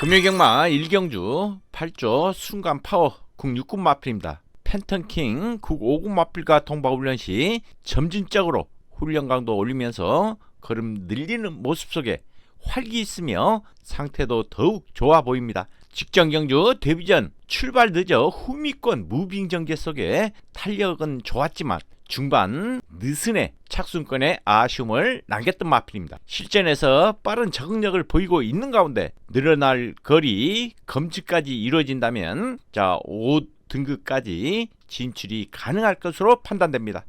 금요경마 1경주 8조 순간 파워 국육군 마필입니다. 팬턴킹 국5군 마필과 통과훈련 시 점진적으로 훈련 강도 올리면서 걸음 늘리는 모습 속에 활기 있으며 상태도 더욱 좋아 보입니다. 직전 경주 데뷔 전 출발 늦어 후미권 무빙 전개 속에 탄력은 좋았지만 중반 느슨의 착순권에 아쉬움을 남겼던 마필입니다. 실전에서 빠른 적응력을 보이고 있는 가운데 늘어날 거리 검증까지 이루어진다면 자 5등급까지 진출이 가능할 것으로 판단됩니다.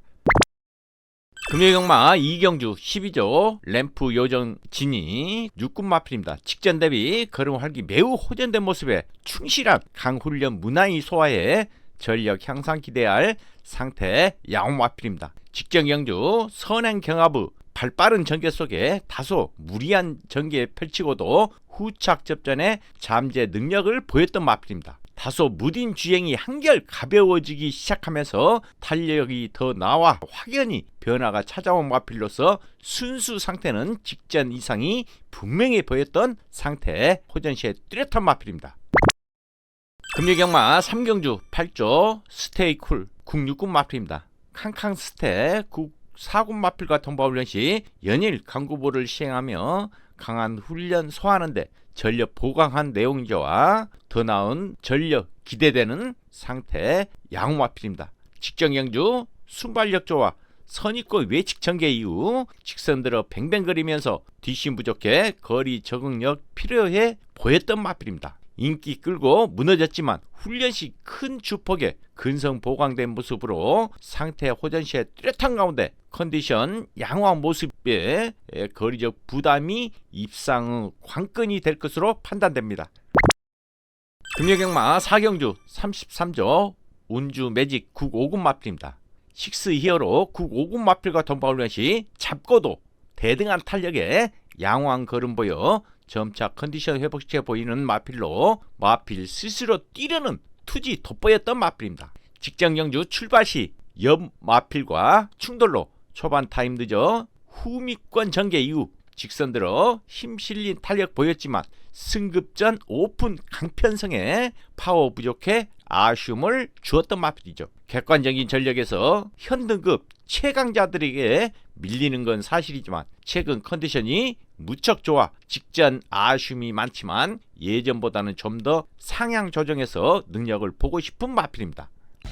금요경마 이경주 12조 램프 요정 진이 육군 마필입니다. 직전 대비 걸음 활기 매우 호전된 모습에 충실한 강훈련 문화이 소화해 전력 향상 기대할 상태 양호 마필입니다. 직전 경주 선행 경합의 발빠른 전개 속에 다소 무리한 전개 펼치고도 후착 접전에 잠재 능력을 보였던 마필입니다. 다소 무딘 주행이 한결 가벼워지기 시작하면서 탄력이 더 나와 확연히 변화가 찾아온 마필로서 순수 상태는 직전 이상이 분명히 보였던 상태 호전시의 뚜렷한 마필입니다. 금요경마 3경주 8조 스테이쿨 국육군 마필입니다. 캉캉 스테 국 4군 마필과 통과훈련 시 연일 강구보를 시행하며 강한 훈련 소화하는데 전력 보강한 내용자와 더 나은 전력 기대되는 상태 양호 마필입니다. 직전 경주 순발력 좋아 선입고 외측 전개 이후 직선 들어 뱅뱅거리면서 뒷심 부족해 거리 적응력 필요해 보였던 마필입니다. 인기 끌고 무너졌지만 훈련 시 큰 주폭에 근성 보강된 모습으로 상태 호전 시에 뚜렷한 가운데 컨디션 양호한 모습에 거리적 부담이 입상의 관건이 될 것으로 판단됩니다. 금요경마 4경주 33조 운주 매직 국 5군 마필입니다. 식스 히어로 국 5군 마필과 덤바울련 시 잡고도 대등한 탄력에 양호한 걸음 보여 점차 컨디션 회복시켜 보이는 마필로 마필 스스로 뛰려는 투지 돋보였던 마필입니다. 직전 경주 출발 시 옆 마필과 충돌로 초반 타임 늦어 후미권 전개 이후 직선 들어 힘 실린 탄력 보였지만 승급전 오픈 강편성에 파워 부족해 아쉬움을 주었던 마필이죠. 객관적인 전력에서 현등급 최강자들에게 밀리는 건 사실이지만 최근 컨디션이 무척 좋아 직전 아쉬움이 많지만 예전보다는 좀 더 상향 조정해서 능력을 보고 싶은 마필입니다.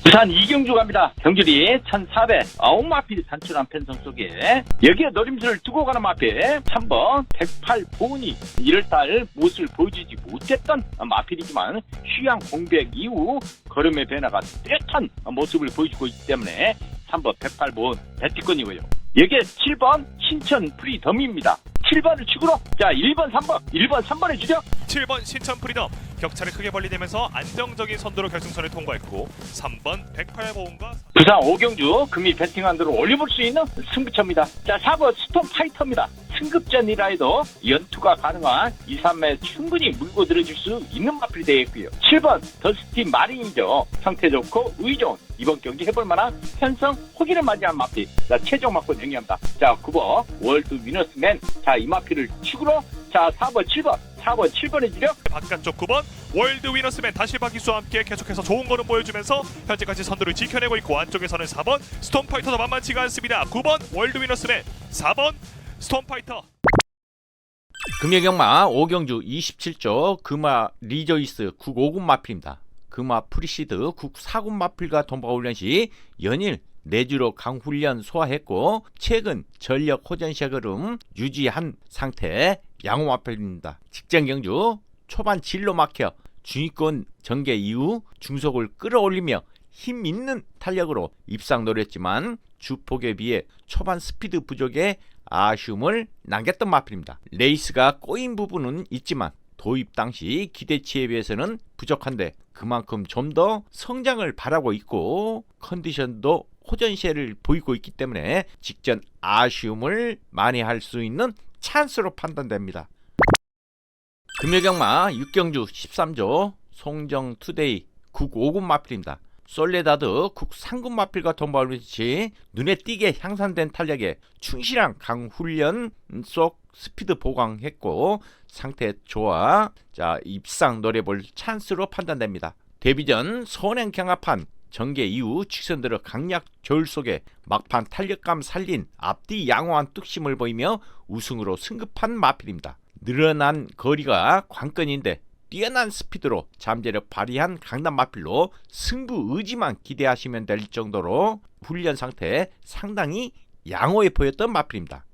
부산 이경주 갑니다. 경주리 1400 아홉 마필이 산출한 편성 속에 여기에 노림수를 두고 가는 마필 3번 108 보은이 1월달 모습을 보여주지 못했던 마필이지만 휴양 공백 이후 걸음의 변화가 뚜렷한 모습을 보여주고 있기 때문에 3번 108 보은 배티권이고요. 여기에 7번 신천 프리덤입니다. 7번을 축으로 자 1번 3번 1번 3번의 주력 7번 신천 프리덤 격차를 크게 벌리면서 안정적인 선두로 결승선을 통과했고 3번 108보험과 부산 오경주 금이 배팅한 대로 올려볼 수 있는 승부처입니다. 자, 4번 스톤 파이터입니다. 승급전이라 해도 연투가 가능한 2, 3매 충분히 물고 들어줄 수 있는 마필이 되겠고요. 7번 더스틴 마린이죠. 상태 좋고 의 좋은 이번 경기 해볼 만한 편성 호기를 맞이한 마필. 자, 최종 막권 영위합니다. 자, 9번 월드 위너스맨. 자, 이 마필을 축으로 자, 4번, 7번. 4번, 7번의 주력. 바깥쪽 9번 월드 위너스맨 다시 바 기수와 함께 계속해서 좋은 걸음 보여주면서 현재까지 선두를 지켜내고 있고 안쪽에서는 4번 스톰파이터도 만만치가 않습니다. 9번 월드 위너스맨. 4번 스톰파이터. 금요경마 5경주 27조 금화 리조이스 국 5군 마필입니다. 금화 프리시드 국 4군 마필과 동바훈련 시 연일 내주로 강훈련 소화했고 최근 전력 호전시의 걸음 유지한 상태 양호 마필입니다. 직전 경주 초반 진로 막혀 중위권 전개 이후 중속을 끌어올리며 힘 있는 탄력으로 입상 노렸지만 주폭에 비해 초반 스피드 부족에 아쉬움을 남겼던 마필입니다. 레이스가 꼬인 부분은 있지만 도입 당시 기대치에 비해서는 부족한데 그만큼 좀 더 성장을 바라고 있고 컨디션도 호전시를 보이고 있기 때문에 직전 아쉬움을 만회할 수 있는 찬스로 판단됩니다. 금요경마 6경주 13조 송정 투데이 국 5군 마필입니다. 솔레다드 국 3군 마필과 동바울리치 눈에 띄게 향상된 탄력에 충실한 강훈련 속 스피드 보강했고 상태 좋아. 자 입상 노려볼 찬스로 판단됩니다. 데뷔전 선행 경합한 전개 이후 직선들어 강약 저울 속에 막판 탄력감 살린 앞뒤 양호한 뚝심을 보이며 우승으로 승급한 마필입니다. 늘어난 거리가 관건인데 뛰어난 스피드로 잠재력 발휘한 강남 마필로 승부 의지만 기대하시면 될 정도로 훈련 상태 상당히 양호해 보였던 마필입니다.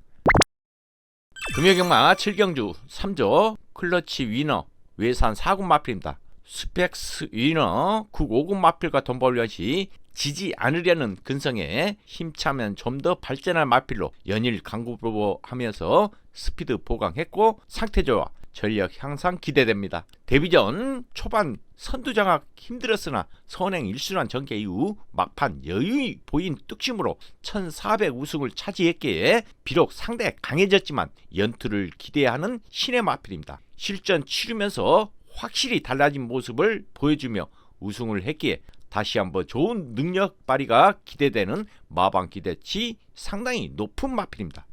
금요경마 7경주 3조 클러치 위너 외산 4군 마필입니다. 스펙스 위너 950 마필과 덤벌련 시 지지 않으려는 근성에 힘차면 좀 더 발전할 마필로 연일 강구보하면서 스피드 보강했고 상태 좋아 전력 향상 기대됩니다. 데뷔전 초반 선두장악 힘들었으나 선행 1순환 전개 이후 막판 여유 보인 뚝심으로 1400 우승을 차지했기에 비록 상대 강해졌지만 연투를 기대하는 신의 마필입니다. 실전 치르면서 확실히 달라진 모습을 보여주며 우승을 했기에 다시 한번 좋은 능력 발휘가 기대되는 마방 기대치 상당히 높은 마필입니다.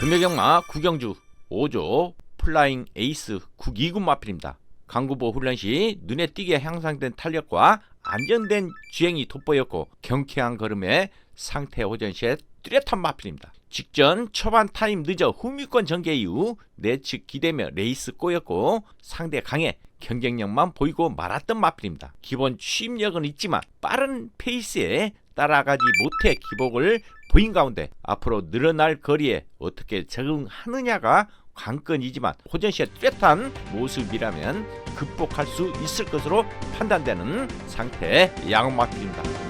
금요경마 구경주 5조 플라잉 에이스 9기군 마필입니다. 강구보 훈련 시 눈에 띄게 향상된 탄력과 안전된 주행이 돋보였고 경쾌한 걸음에 상태 호전 시에 뚜렷한 마필입니다. 직전 초반 타임 늦어 후미권 전개 이후 내측 기대며 레이스 꼬였고 상대 강해 경쟁력만 보이고 말았던 마필입니다. 기본 추임력은 있지만 빠른 페이스에 따라가지 못해 기복을 보인 가운데 앞으로 늘어날 거리에 어떻게 적응하느냐가 관건이지만 호전시의 뚜렷한 모습이라면 극복할 수 있을 것으로 판단되는 상태 양마필입니다.